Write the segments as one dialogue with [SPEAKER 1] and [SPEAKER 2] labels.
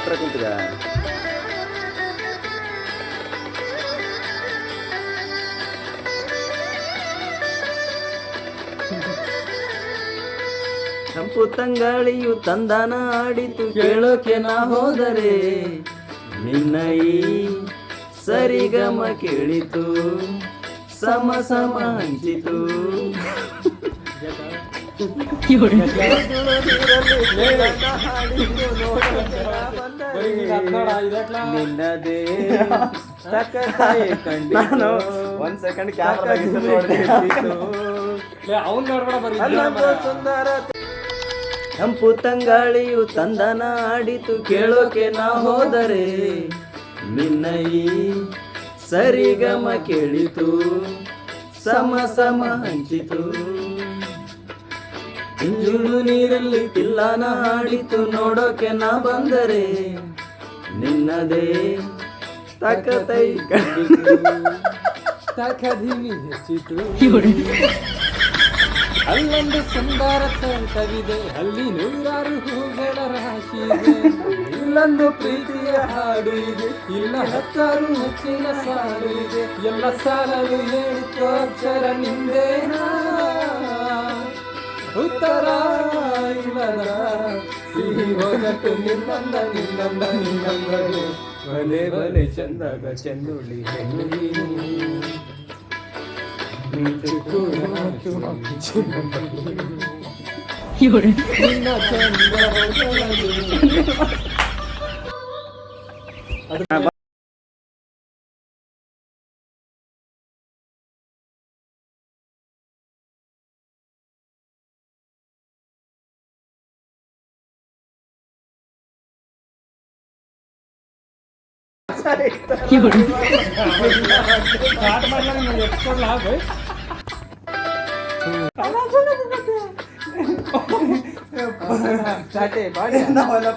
[SPEAKER 1] ಹತ್ರ ಕುಂತಿದ ತಂಪು ತಂಗಾಳಿಯು ತಂದಾನ ಆಡಿತು ಕೇಳೋಕೆ ನಾ ಹೋದರೆ ನಿನ್ನ ಈ ಸರಿಗಮ ಕೇಳಿತು ಸಮ ಸಮ ಹಂಚಿತು. ನಿನ್ನದೇ ಒಂದ್ ಸೆಕೆಂಡ್ ಸುಂದರ ತಂಪು ತಂಗಾಳಿಯು ತಂದನ ಆಡಿತು. ಕೇಳೋಕೆ ನಾ ಹೋದರೆ ನಿನ್ನ ಈ ಸರಿಗಮ ಕೇಳಿತು. ಸಮ ಸಮ ಹಂಚಿತು. ಇಂಜುಳು ನೀರಲ್ಲಿ ತಿಲ್ಲನ ಆಡಿತು, ನೋಡೋಕೆ ನಾ ಬಂದರೆ ನಿನ್ನದೇ ತಕತೈ
[SPEAKER 2] ಹೆಚ್ಚಿತು ಅಲ್ಲೊಂದು ಸುಂದರ ಕವಿದೆ ಅಲ್ಲಿ ನೂರಾರು ಹೂಗಳ ರಾಶಿ ಇಲ್ಲೊಂದು ಪ್ರೀತಿಯ ಹಾಡು ಇದೆ, ಇಲ್ಲ ಹತ್ತಾರು ಹೆಚ್ಚಿನ ಸಾಲು ಇದೆ. ಎಲ್ಲ ಸಾಲಲು ಹೇಳಿತು ಅಕ್ಷರ ನಿಂದೇನಾ ಉತ್ತರ ಇಲ್ಲದ ಸಿಹಿ ಹೋಗಟ್ಟು ನಿನ್ನಂದ ನಿನ್ನಂದ ನಿನ್ನಂದರೆ ಬಲೆ ಬಲೆ ಚಂದಗ ಚಂದುಳಿ ಹೆಣ್ಣು ನೀನು. ನಿಂತು ಕೂಡ ಮಾತು ನಿನ್ನ ಚಂದ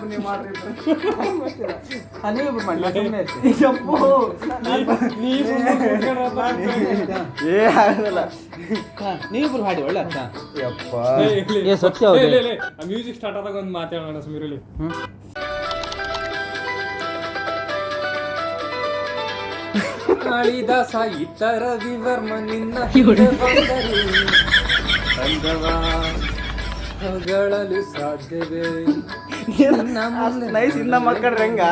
[SPEAKER 1] ನೀವು ಮಾಡ್ರಿ
[SPEAKER 3] ನೀವು ಮಾಡಲಿ ಸುಮ್ಮನೆ
[SPEAKER 2] ನೀ
[SPEAKER 1] ಏ ಆಗಲ್ಲ
[SPEAKER 3] ನೀವಿಬ್ರು ಹಾಡಿ ಒಳ್ಳೆ ಅರ್ಥ
[SPEAKER 1] ಯಪ್ಪ
[SPEAKER 3] ಏ, ಸತ್ಯ ಹೌದು.
[SPEAKER 2] ಮ್ಯೂಸಿಕ್ ಸ್ಟಾರ್ಟ್ ಆದಾಗ ಒಂದು ಮಾತಾಡೋಣ ಸುಮೀರಲ್ಲಿ ಕಾಳಿದಾಸ ಇತರ ವಿವರ್ಮ ನಿನ್ನ
[SPEAKER 1] ಬಂದವ
[SPEAKER 2] ಹೊಗಳಲು ಸಾಧ್ಯವೇ?
[SPEAKER 1] ನೈಸ್ ಇನ್ನ ಮಕ್ಕಳ ಹೆಂಗ